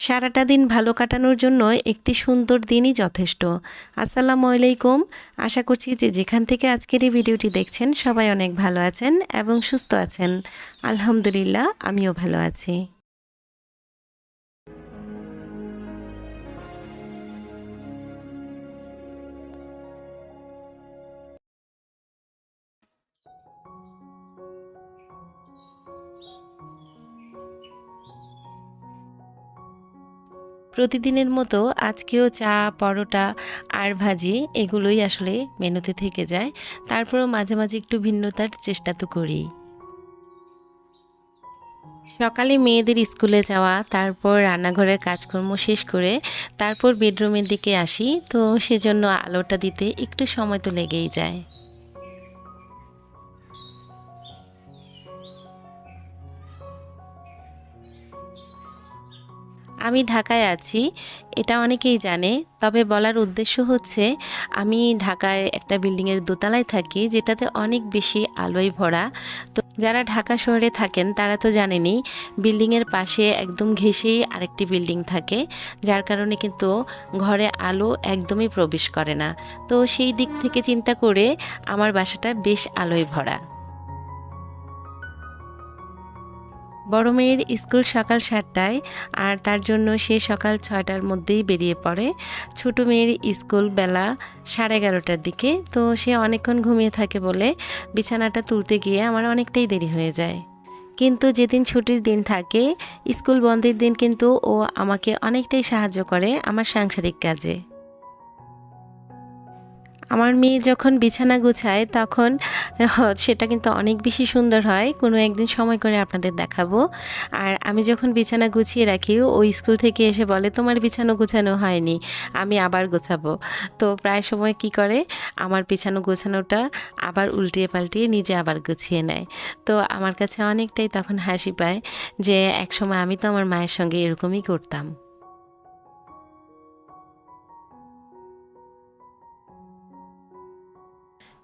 সারাটা দিন ভালো কাটানোর জন্য একটি সুন্দর দিনই যথেষ্ট। আসসালামু আলাইকুম। আশা করছি যে যেখান থেকে আজকের এই ভিডিওটি দেখছেন, সবাই অনেক ভালো আছেন এবং সুস্থ আছেন। আলহামদুলিল্লাহ, আমিও ভালো আছি। প্রতিদিনের মতো আজকেও চা, পরোটা আর ভাজি এগুলোই আসলে মেনুতে থেকে যায়। তারপরেও মাঝে মাঝে একটু ভিন্নতার চেষ্টা তো করি। সকালে মেয়েদের স্কুলে যাওয়া, তারপর রান্নাঘরের কাজকর্ম শেষ করে তারপর বেডরুমের দিকে আসি, তো সেজন্য আলোটা দিতে একটু সময় তো লেগেই যায়। আমি ঢাকায় আছি, এটা অনেকেই জানে। তবে বলার উদ্দেশ্য হচ্ছে, আমি ঢাকায় একটা বিল্ডিংয়ের দোতলায় থাকি, যেটাতে অনেক বেশি আলোয় ভরা। তো যারা ঢাকা শহরে থাকেন, তারা তো জানেনই, বিল্ডিংয়ের পাশে একদম ঘেঁষেই আরেকটি বিল্ডিং থাকে, যার কারণে কিন্তু ঘরে আলো একদমই প্রবেশ করে না। তো সেই দিক থেকে চিন্তা করে, আমার বাসাটা বেশ আলোয় ভরা। বড় মেয়ের স্কুল সকাল সাতটায় আর তার জন্য সে সকাল ছয়টার মধ্যেই বেরিয়ে পড়ে। ছোট মেয়ের স্কুল বেলা সাড়ে এগারোটার দিকে। তো সে অনেকক্ষণ ঘুমিয়ে থাকে বলে বিছানাটা তুলতে গিয়ে আমার অনেকটাই দেরি হয়ে যায়। কিন্তু যেদিন ছুটির দিন থাকে, স্কুল বন্ধের দিন কিন্তু ও আমাকে অনেকটাই সাহায্য করে আমার সাংসারিক কাজে। আমার মেয়ে যখন বিছানা গুছায় তখন সেটা কিন্তু অনেক বেশি সুন্দর হয়। কোনো একদিন সময় করে আপনাদের দেখাবো। আর আমি যখন বিছানা গুছিয়ে রাখি ওই স্কুল থেকে এসে বলে, তোমার বিছানো গুছানো হয়নি, আমি আবার গোছাবো। তো প্রায় সময় কি করে? আমার বিছানো গোছানোটা আবার উল্টিয়ে পাল্টিয়ে নিজে আবার গুছিয়ে নেয়। তো আমার কাছে অনেকটাই তখন হাসি পায় যে, একসময় আমি তো আমার মায়ের সঙ্গে এরকমই করতাম।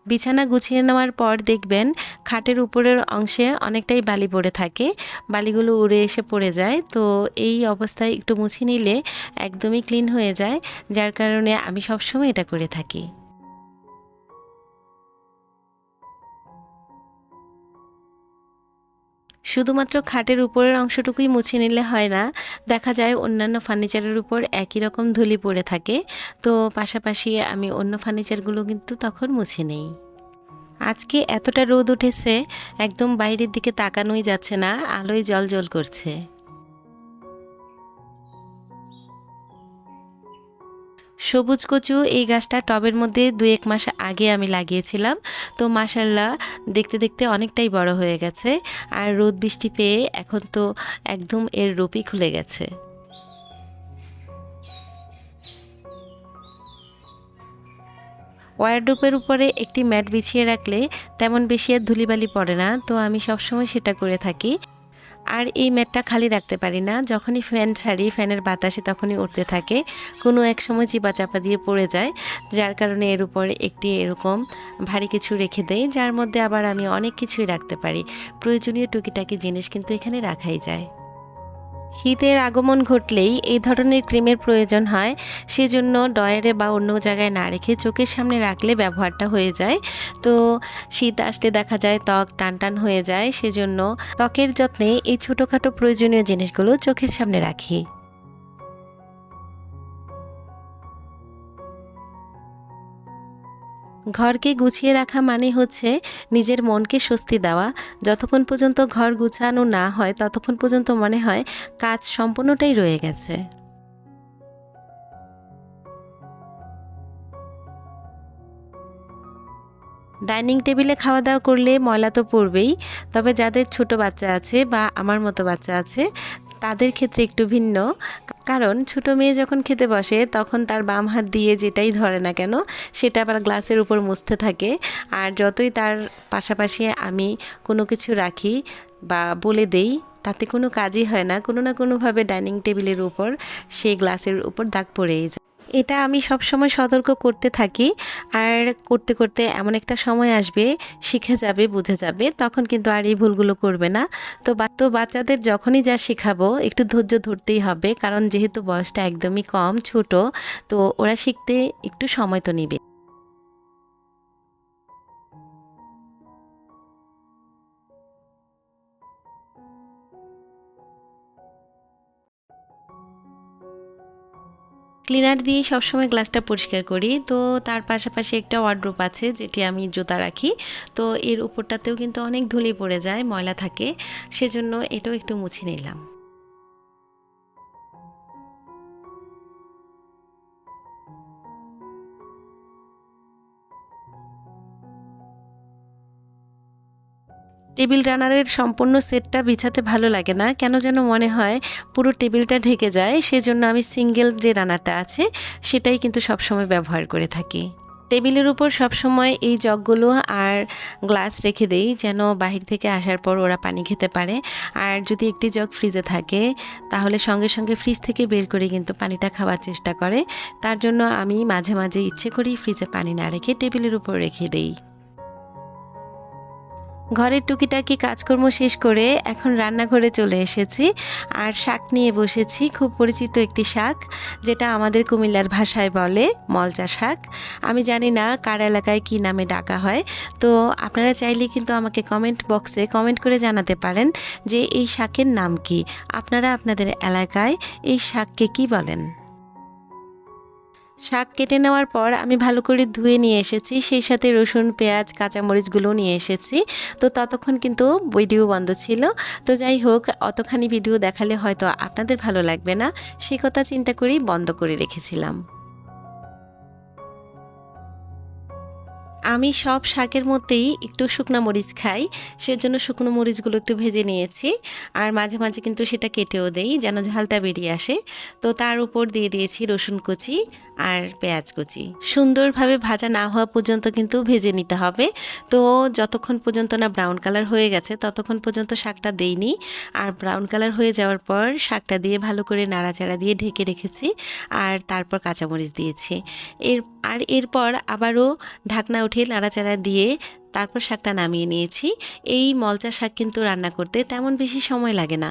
বিছানা গুছিয়ে নেওয়ার পর দেখবেন খাটের উপরের অংশে অনেকটাই বালি পড়ে থাকে, বালিগুলো উড়ে এসে পড়ে যায়। তো এই অবস্থায় একটু মুছে নিলে একদমই ক্লিন হয়ে যায়, যার কারণে আমি সবসময় এটা করে থাকি। শুধুমাত্র খাটের উপরের অংশটুকুই মুছে নিলে হয় না। দেখা যায় অন্যান্য ফার্নিচারের উপর একই রকম ধুলি পড়ে থাকে। তো পাশাপাশি আমি অন্য ফার্নিচারগুলো কিন্তু তখন মুছে নেই। আজকে এতটা রোদ উঠেছে, একদম বাইরের দিকে তাকানোই যাচ্ছে না, আলোয় জল জল করছে। সবুজ কচু, এই গাছটা টবের মধ্যে দু এক মাস আগে আমি লাগিয়েছিলাম। তো মাসাল্লাহ দেখতে দেখতে অনেকটাই বড় হয়ে গেছে। আর রোদ বৃষ্টি পেয়ে এখন তো একদম এর রূপই খুলে গেছে। ওয়ারড্রোপের উপরে একটি ম্যাট বিছিয়ে রাখলে তেমন বেশি আর ধুলিবালি পড়ে না। তো আমি সবসময় সেটা করে থাকি। আর এই ম্যাটটা খালি রাখতে পারি না। যখনই ফ্যান ছাড়ি, ফ্যানের বাতাসে তখনই উঠতে থাকে। কোনো এক সময় চিপা চাপা দিয়ে পড়ে যায়, যার কারণে এর উপর একটি এরকম ভারী কিছু রেখে দেই, যার মধ্যে আবার আমি অনেক কিছুই রাখতে পারি। প্রয়োজনীয় টুকিটাকি জিনিস কিন্তু এখানে রাখাই যায়। শীতের আগমন ঘটলেই এই ধরনের ক্রিমের প্রয়োজন হয়, সেজন্য ডয়ারে বা অন্য জায়গায় না রেখে চোখের সামনে রাখলে ব্যবহারটা হয়ে যায়। তো শীত আসলে দেখা যায় ত্বক টান টান হয়ে যায়, সেজন্য ত্বকের যত্নে এই ছোটোখাটো প্রয়োজনীয় জিনিসগুলো চোখের সামনে রাখি। ঘরকে গুছিয়ে রাখা মানে হচ্ছে নিজের মনকে স্বস্তি দেওয়া। যতক্ষণ পর্যন্ত ঘর গুছানো না হয়, ততক্ষণ পর্যন্ত মনে হয় কাজ সম্পূর্ণটাই রয়ে গেছে। ডাইনিং টেবিলে খাওয়া দাওয়া করলে ময়লা তো পড়বেই, তবে যাদের ছোট বাচ্চা আছে বা আমার মতো বাচ্চা আছে, তাদের ক্ষেত্রে একটু ভিন্ন। কারণ ছোট মেয়ে যখন খেতে বসে, তখন তার বাম হাত দিয়ে যেটাই ধরে না কেন, সেটা আবার গ্লাসের উপর মুছতে থাকে। আর যতই তার পাশাপাশি আমি কোনো কিছু রাখি বা বলে দেই, তাতে কোনো কাজই হয় না। কোনো না কোনোভাবে ডাইনিং টেবিলের উপর, সেই গ্লাসের উপর দাগ পড়েই যায়। এটা আমি সব সময় সতর্ক করতে থাকি। আর করতে করতে এমন একটা সময় আসবে, শিখে যাবে, বুঝে যাবে, তখন কিন্তু আর এই ভুলগুলো করবে না। তো তো বাচ্চাদের যখনই যা শেখাবো, একটু ধৈর্য ধরতেই হবে। কারণ যেহেতু বয়সটা একদমই কম, ছোট, তো ওরা শিখতে একটু সময় তো নেবে। ক্লিনার দিয়ে সবসময় গ্লাসটা পরিষ্কার করি। তো তার পাশাপাশি একটা ওয়ার্ড্রোপ আছে যেটি আমি জুতা রাখি। তো এর উপরটাতেও কিন্তু অনেক ধুলি পড়ে যায়, ময়লা থাকে। সেজন্য এটাও একটু মুছে নিলাম। টেবিল রানারের সম্পূর্ণ সেটটা বিছাতে ভালো লাগে না। কেন যেন মনে হয় পুরো টেবিলটা ঢেকে যায়, সেজন্য আমি সিঙ্গেল যে রানারটা আছে, সেটাই কিন্তু সবসময় ব্যবহার করে থাকি। টেবিলের উপর সবসময় এই জগগুলো আর গ্লাস রেখে দেই, যেন বাহির থেকে আসার পর ওরা পানি খেতে পারে। আর যদি একটি জগ ফ্রিজে থাকে, তাহলে সঙ্গে সঙ্গে ফ্রিজ থেকে বের করে কিন্তু পানিটা খাওয়ার চেষ্টা করে। তার জন্য আমি মাঝে মাঝে ইচ্ছে করি ফ্রিজে পানি না রেখে টেবিলের উপর রেখে দেই। ঘরের টুকিটাকি কাজকর্ম শেষ করে এখন রান্নাঘরে চলে এসেছি। আর শাক নিয়ে বসেছি, খুব পরিচিত একটি শাক, যেটা আমাদের কুমিল্লার ভাষায় বলে মলচা শাক। আমি জানি না কার এলাকায় কি নামে ডাকা হয়, তো আপনারা চাইলে কিন্তু আমাকে কমেন্ট বক্সে কমেন্ট করে জানাতে পারেন যে এই শাকের নাম কি। আপনারা আপনাদের এলাকায় এই শাককে কি বলেন? শাক কেটে নেওয়ার পর আমি ভালো করে ধুয়ে নিয়ে এসেছি। সেই সাথে রসুন, পেঁয়াজ, কাঁচামরিচগুলো নিয়ে এসেছি। তো ততক্ষণ কিন্তু ভিডিও বন্ধ ছিল। তো যাই হোক, অতখানি ভিডিও দেখালে হয়তো আপনাদের ভালো লাগবে না। সে কথা চিন্তা করেই বন্ধ করে রেখেছিলাম। আমি সব শাকের মধ্যেই একটু শুকনো মরিচ খাই। সেজন্য শুকনো মরিচগুলো একটু ভেজে নিয়েছি। আর মাঝে মাঝে কিন্তু সেটা কেটেও দেই, যেন ঝালটা বেরিয়ে আসে। তো তার উপর দিয়ে দিয়েছি রসুন কুচি। আর পেঁয়াজ কুচি। সুন্দরভাবে ভাজা না হওয়া পর্যন্ত কিন্তু ভেজে নিতে হবে। তো যতক্ষণ পর্যন্ত না ব্রাউন কালার হয়ে গেছে, ততক্ষণ পর্যন্ত শাকটা দেইনি। আর ব্রাউন কালার হয়ে যাওয়ার পর শাকটা দিয়ে ভালো করে নাড়াচাড়া দিয়ে ঢেকে রেখেছি। আর তারপর কাঁচামরিচ দিয়েছি। এর, আর এরপর আবারও ঢাকনা উঠিয়ে নাড়াচাড়া দিয়ে তারপর শাকটা নামিয়ে নিয়েছি। এই মলচা শাক কিন্তু রান্না করতে তেমন বেশি সময় লাগে না।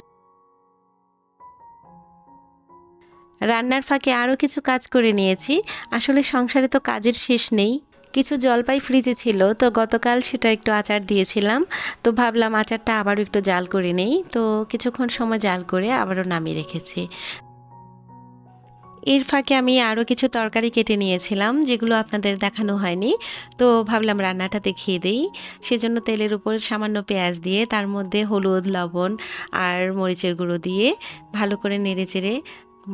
রান্নার ফাঁকে আরও কিছু কাজ করে নিয়েছি। আসলে সংসারে তো কাজের শেষ নেই। কিছু জলপাই ফ্রিজে ছিল, তো গতকাল সেটা একটু আচার দিয়েছিলাম। তো ভাবলাম আচারটা আবারও একটু জাল করে নেই। তো কিছুক্ষণ সময় জাল করে আবারও নামিয়ে রেখেছি। এর ফাঁকে আমি আরও কিছু তরকারি কেটে নিয়েছিলাম, যেগুলো আপনাদের দেখানো হয়নি। তো ভাবলাম রান্নাটা দেখিয়ে দিই। সেজন্য তেলের উপর সামান্য পেঁয়াজ দিয়ে, তার মধ্যে হলুদ, লবণ আর মরিচের গুঁড়ো দিয়ে ভালো করে নেড়ে চেড়ে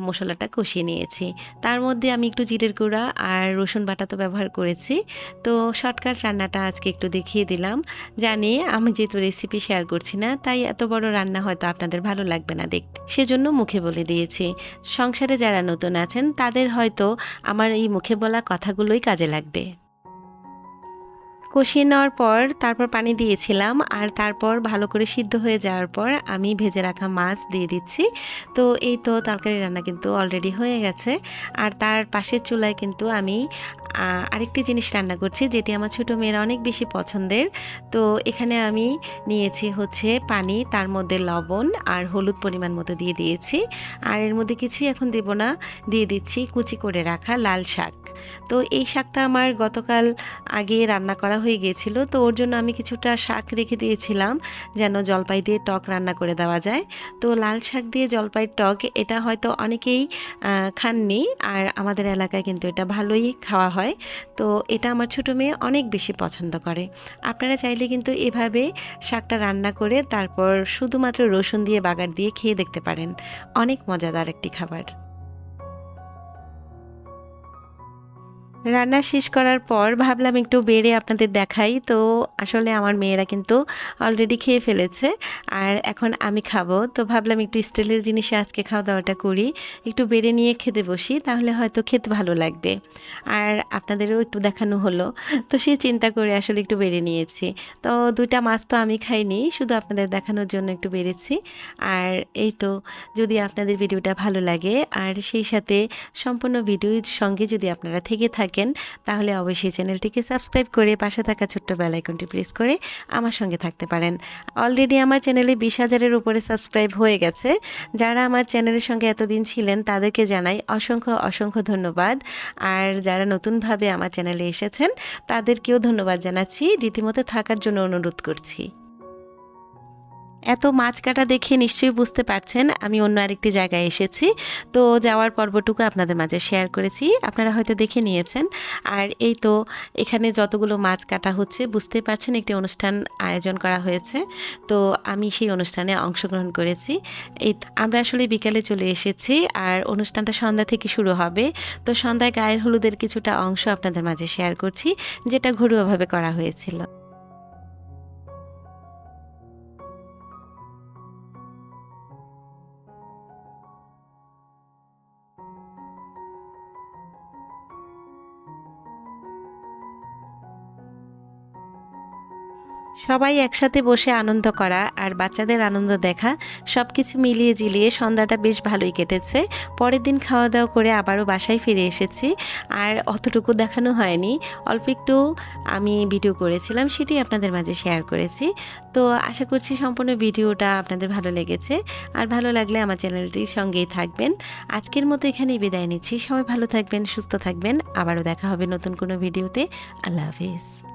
মশলাটা কষিয়ে নিয়েছি। তার মধ্যে আমি একটু জিরের গুঁড়া আর রসুন বাটা তো ব্যবহার করেছি। তো শর্টকাট রান্নাটা আজকে একটু দেখিয়ে দিলাম। জানি আমি যেহেতু রেসিপি শেয়ার করছি না, তাই এত বড় রান্না হয়তো আপনাদের ভালো লাগবে না দেখতে। সেজন্য মুখে বলে দিয়েছি, সংসারে যারা নতুন আছেন তাদের হয়তো আমার এই মুখে বলা কথাগুলোই কাজে লাগবে। কষিয়ে নেওয়ার পর তারপর পানি দিয়েছিলাম আর তারপর ভালো করে সিদ্ধ হয়ে যাওয়ার পর আমি ভেজে রাখা মাছ দিয়ে দিচ্ছি। তো এই তো তরকারি রান্না কিন্তু অলরেডি হয়ে গেছে। আর তার পাশের চুলায় কিন্তু আমি আরেকটি জিনিস রান্না করছি যেটি আমার ছোটো মেয়ের অনেক বেশি পছন্দের। তো এখানে আমি নিয়েছি হচ্ছে পানি, তার মধ্যে লবণ আর হলুদ পরিমাণ মতো দিয়ে দিয়েছি। আর এর মধ্যে কিছুই এখন দেব না, দিয়ে দিচ্ছি কুচি করে রাখা লাল শাক। তো এই শাকটা আমার গতকাল আগে রান্না করা হয়ে গিয়েছিল তো ওর জন্য আমি কিছুটা শাক রেখে দিয়েছিলাম যেন জলপাই দিয়ে টক রান্না করে দেওয়া যায়। তো লাল শাক দিয়ে জলপাই টক এটা হয়তো অনেকেই খাননি আর আমাদের এলাকায় কিন্তু এটা ভালোই খাওয়া হয়। তো এটা আমার ছোটো মেয়ে অনেক বেশি পছন্দ করে। আপনারা চাইলে কিন্তু এভাবে শাকটা রান্না করে তারপর শুধুমাত্র রসুন দিয়ে বাগার দিয়ে খেয়ে দেখতে পারেন। অনেক মজাদার একটি খাবার। রান্না শেষ করার পর ভাবলাম একটু বেড়ে আপনাদের দেখাই। তো আসলে আমার মেয়েরা কিন্তু অলরেডি খেয়ে ফেলেছে আর এখন আমি খাব। তো ভাবলাম একটু স্টিলের জিনিসে আজকে খাওয়া দাওয়াটা করি। একটু বেড়ে নিয়ে খেতে বসি, তাহলে হয়তো খেতে ভালো লাগবে। আর আপনাদেরও একটু দেখানো হলো। তো সে চিন্তা করে আসলে একটু বেড়ে নিয়েছি। তো দুইটা মাছ তো আমি খাইনি, শুধু আপনাদের দেখানোর জন্য একটু বেড়েছি। আর এই তো যদি আপনাদের ভিডিওটা ভালো লাগে, আর সেই সাথে সম্পূর্ণ ভিডিওর সঙ্গে যদি আপনারা থেকে থাকেন তাহলে অবশ্যই চ্যানেলটিকে সাবস্ক্রাইব করে পাশে থাকা ছোট্ট বেল আইকনটি প্রেস করে আমার সঙ্গে থাকতে পারেন। অলরেডি আমার চ্যানেলে বিশ হাজারের উপরে সাবস্ক্রাইব হয়ে গেছে। যারা আমার চ্যানেলের সঙ্গে এতদিন ছিলেন, তাদেরকে জানাই অসংখ্য অসংখ্য ধন্যবাদ। আর যারা নতুনভাবে আমার চ্যানেলে এসেছেন, তাদেরকেও ধন্যবাদ জানাচ্ছি। রীতিমতো থাকার জন্য অনুরোধ করছি। এত মাছ কাটা দেখে নিশ্চয়ই বুঝতে পারছেন, আমি অন্য আরেকটি জায়গায় এসেছি। তো যাওয়ার পর্বটুকু আপনাদের মাঝে শেয়ার করেছি, আপনারা হয়তো দেখে নিয়েছেন। আর এই তো এখানে যতগুলো মাছ কাটা হচ্ছে, বুঝতে পারছেন একটি অনুষ্ঠান আয়োজন করা হয়েছে। তো আমি সেই অনুষ্ঠানে অংশগ্রহণ করেছি। এই আমরা আসলে বিকালে চলে এসেছি আর অনুষ্ঠানটা সন্ধ্যা থেকে শুরু হবে। তো সন্ধ্যায় গায়ের হলুদের কিছুটা অংশ আপনাদের মাঝে শেয়ার করছি, যেটা ঘরোয়াভাবে করা হয়েছিল। সবাই একসাথে বসে আনন্দ করা আর বাচ্চাদের আনন্দ দেখা সব কিছু মিলিয়ে জিলিয়ে সন্ধ্যাটা বেশ ভালোই কেটেছে। পরের দিন খাওয়া দাওয়া করে আবারও বাসায় ফিরে এসেছি। আর অতটুকু দেখানো হয়নি, অল্প একটু আমি ভিডিও করেছিলাম, সেটি আপনাদের মাঝে শেয়ার করেছি। তো আশা করছি সম্পূর্ণ ভিডিওটা আপনাদের ভালো লেগেছে। আর ভালো লাগলে আমার চ্যানেলটির সঙ্গেই থাকবেন। আজকের মতো এখানেই বিদায় নিচ্ছি। সবাই ভালো থাকবেন, সুস্থ থাকবেন। আবারও দেখা হবে নতুন কোনো ভিডিওতে আল্লাহ হাফিজ।